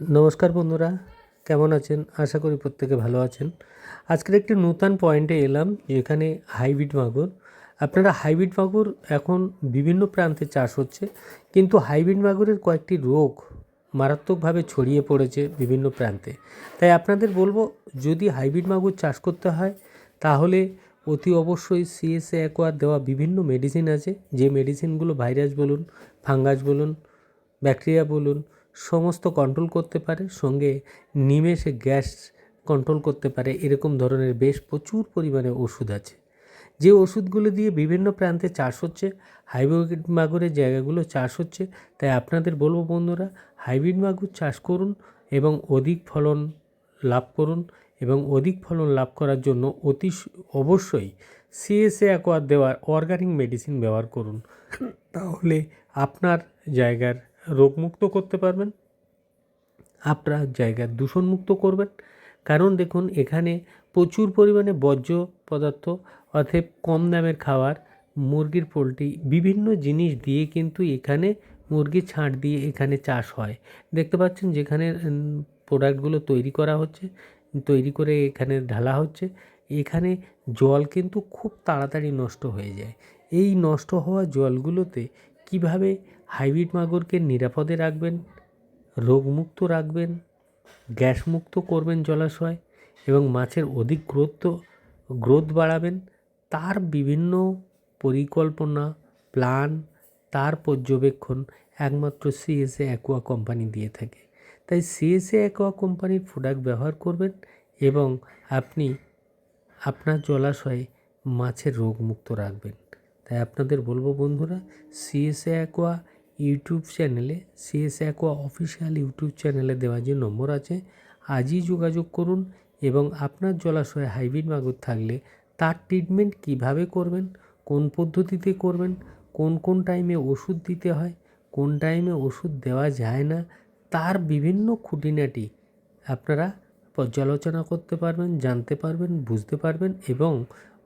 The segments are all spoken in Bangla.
নমস্কার বন্ধুরা, কেমন আছেন? আশা করি প্রত্যেকে ভালো আছেন। আজকের একটি নূতন পয়েন্টে এলাম, যেখানে হাইব্রিড মাগুর। আপনারা হাইব্রিড মাগুর এখন বিভিন্ন প্রান্তে চাষ হচ্ছে, কিন্তু হাইব্রিড মাগুরের কয়েকটি রোগ মারাত্মকভাবে ছড়িয়ে পড়েছে বিভিন্ন প্রান্তে। তাই আপনাদের বলব, যদি হাইব্রিড মাগুর চাষ করতে হয়, তাহলে অতি অবশ্যই সিএসএ অ্যাকোয়ার দেওয়া বিভিন্ন মেডিসিন আছে। যে মেডিসিনগুলো ভাইরাস বলুন ফাঙ্গাস বলুন ব্যাকটেরিয়া বলুন সমস্ত কন্ট্রোল করতে পারে, সঙ্গে নিমেষে গ্যাস কন্ট্রোল করতে পারে, এরকম ধরনের বেশ প্রচুর পরিমাণে ওষুধ আছে। যে ওষুধগুলো দিয়ে বিভিন্ন প্রান্তে চাষ হচ্ছে হাইব্রিড মাগুরের জায়গাগুলো চাষ হচ্ছে, তাই আপনাদের বলব বন্ধুরা হাইব্রিড মাগুর চাষ করুন এবং অধিক ফলন লাভ করুন এবং অধিক ফলন লাভ করার জন্য অতি অবশ্যই সিএসএ অ্যাকোয়ার দেওয়ার অর্গানিক মেডিসিন ব্যবহার করুন। তাহলে আপনার জায়গার রোগমুক্ত করতে পারবেন। আপনার জায়গা দূষণমুক্ত করবেন। কারণ দেখুন, এখানে প্রচুর পরিমাণে বর্জ্য পদার্থ অর্থাৎ কম দামের খাবার, মুরগির পোলট্রি, বিভিন্ন জিনিস দিয়ে কিন্তু এখানে মুরগি ছাঁট দিয়ে এখানে চাষ হয়। দেখতে পাচ্ছেন যেখানে প্রোডাক্টগুলো তৈরি করা হচ্ছে, তৈরি করে এখানে ঢালা হচ্ছে। এখানে জল কিন্তু খুব তাড়াতাড়ি নষ্ট হয়ে যায়। এই নষ্ট হওয়া জলগুলোতে কীভাবে হাইব্রিড মাগুরকে নিরাপদে রাখবেন, রোগমুক্ত রাখবেন, গ্যাসমুক্ত করবেন জলাশয় এবং মাছের অধিক গ্রোথ গ্রোথ বাড়াবেন। তার বিভিন্ন পরিকল্পনা, প্ল্যান, তার পর্যবেক্ষণ একমাত্র সিএসএ অ্যাকোয়া কোম্পানি দিয়ে থাকে। তাই সিএসএ অ্যাকোয়া কোম্পানির প্রোডাক্ট ব্যবহার করবেন এবং আপনি আপনার জলাশয়ে মাছের রোগমুক্ত রাখবেন। তাই আপনাদের বলব বন্ধুরা সিএসএ অ্যাকোয়া ইউটিউব চ্যানেলে সিএসএ অ্যাকোয়া অফিসিয়াল ইউটিউব চ্যানেলে দেওয়া যে নম্বর আছে, আজই যোগাযোগ করুন এবং আপনার জলাশয়ে হাইব্রিড মাগুর থাকলে তার ট্রিটমেন্ট কীভাবে করবেন, কোন পদ্ধতিতে করবেন, কোন কোন টাইমে ওষুধ দিতে হয়, কোন টাইমে ওষুধ দেওয়া যায় না, তার বিভিন্ন খুঁটিনাটি আপনারা পর্যালোচনা করতে পারবেন, জানতে পারবেন, বুঝতে পারবেন এবং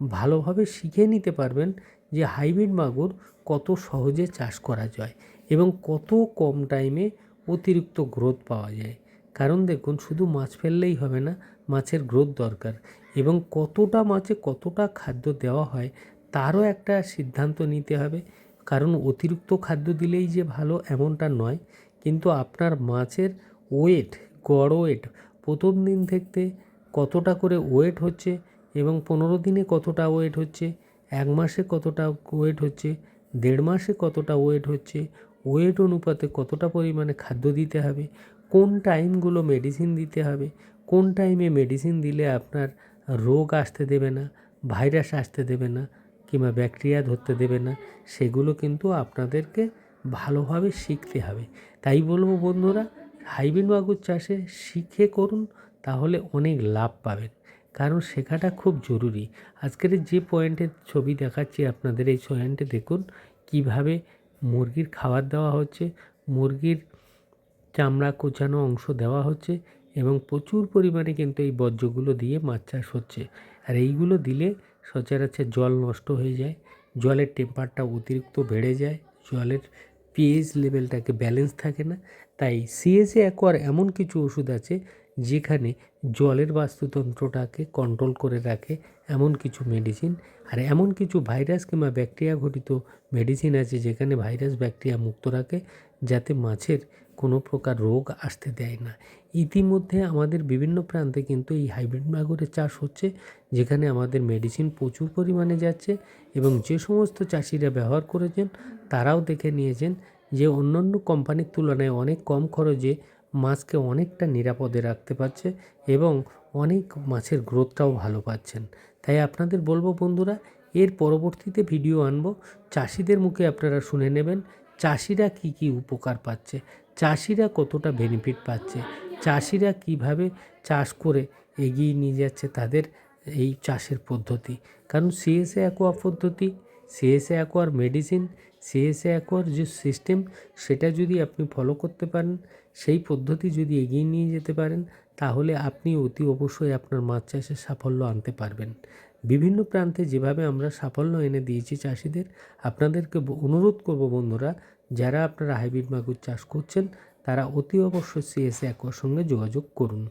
ভালোভাবে শিখে নিতে পারবেন যে হাইব্রিড মাগুর কত সহজে চাষ করা যায়। এবং কত কম টাইমে অতিরিক্ত গ্রোথ পাওয়া যায়। কারণ দেখুন, শুধু মাছ ফেললেই হবে না, মাছের গ্রোথ দরকার এবং কতটা মাছে কতটা খাদ্য দেওয়া হয় তারও একটা সিদ্ধান্ত নিতে হবে। কারণ অতিরিক্ত খাদ্য দিলেই যে ভালো এমনটা নয়, কিন্তু আপনার মাছের ওয়েট গড় ওয়েট প্রথম দিন থেকে কতটা করে ওয়েট হচ্ছে এবং পনেরো দিনে কতটা ওয়েট হচ্ছে, এক মাসে কতটা ওয়েট হচ্ছে, দেড় মাসে কতটা ওয়েট হচ্ছে ওয়েট অনুপাতে কতটা পরিমাণে খাদ্য দিতে হবে, কোন টাইমগুলো মেডিসিন দিতে হবে, কোন টাইমে মেডিসিন দিলে আপনার রোগ আসতে দেবে না ভাইরাস আসতে দেবে না কিংবা ব্যাকটেরিয়া ধরতে দেবে না, সেগুলো কিন্তু আপনাদেরকে ভালোভাবে শিখতে হবে। তাই বলব বন্ধুরা হাইব্রিড মাগুর চাষে শিখে করুন, তাহলে অনেক লাভ পাবেন। কারণ শেখাটা খুব জরুরি। আজকের যে পয়েন্টের ছবি দেখাচ্ছি আপনাদের, এই পয়েন্টে দেখুন কীভাবে মুরগির খাবার দেওয়া হচ্ছে, মুরগির চামড়া কোচানো অংশ দেওয়া হচ্ছে এবং প্রচুর পরিমাণে কিন্তু এই বর্জ্যগুলো দিয়ে মাছ চাষ হচ্ছে। আর এইগুলো দিলে সচরাচর জল নষ্ট হয়ে যায়, জলের টেম্পারটা অতিরিক্ত বেড়ে যায়, জলের পিএইচ লেভেলটাকে ব্যালেন্স থাকে না। তাই সিএসএ অ্যাকোয়ার এমন কিছু ওষুধ আছে যেখানে জলের বাস্তুতন্ত্রটাকে কন্ট্রোল করে রাখে এমন কিছু মেডিসিন আর এমন কিছু ভাইরাস কিংবা ব্যাকটেরিয়া ঘটিত মেডিসিন আছে যেখানে ভাইরাস ব্যাকটেরিয়া মুক্ত রাখে যাতে মাছের কোনো প্রকার রোগ আসতে দেয় না। ইতিমধ্যে আমাদের বিভিন্ন প্রান্তে কিন্তু এই হাইব্রিড মাগুরের চাষ হচ্ছে যেখানে আমাদের মেডিসিন প্রচুর পরিমাণে যাচ্ছে এবং যে সমস্ত চাষিরা ব্যবহার করেছেন তারাও দেখে নিয়েছেন যে অন্যান্য কোম্পানির তুলনায় অনেক কম খরচে মাছকে অনেকটা নিরাপদে রাখতে পারছে এবং অনেক মাছের গ্রোথটাও ভালো পাচ্ছেন। তাই আপনাদের বলব বন্ধুরা, এর পরবর্তীতে ভিডিও আনব। চাষিদের মুখে আপনারা শুনে নেবেন, চাষিরা কি কি উপকার পাচ্ছে, চাষিরা কতটা বেনিফিট পাচ্ছে, চাষিরা কীভাবে চাষ করে এগিয়ে নিয়ে যাচ্ছে তাদের এই চাষের পদ্ধতি। কারণ সিএসএ অ্যাকোয়া পদ্ধতি সিএসএ অ্যাকোয়ার মেডিসিন সিএসএ অ্যাকোয়ার যে সিস্টেম সেটা যদি আপনি ফলো করতে পারেন, সেই পদ্ধতি যদি এগিয়ে নিয়ে যেতে পারেন, তাহলে আপনি অতি অবশ্যই আপনার মাছ চাষে সাফল্য আনতে পারবেন। বিভিন্ন প্রান্তে যেভাবে আমরা সাফল্য এনে দিয়েছি চাষিদের, আপনাদেরকে অনুরোধ করব বন্ধুরা, যারা আপনারা হাইব্রিড মাগুর চাষ করছেন, তারা অতি অবশ্যই সিএসএ অ্যাকোয়ার সঙ্গে যোগাযোগ করুন।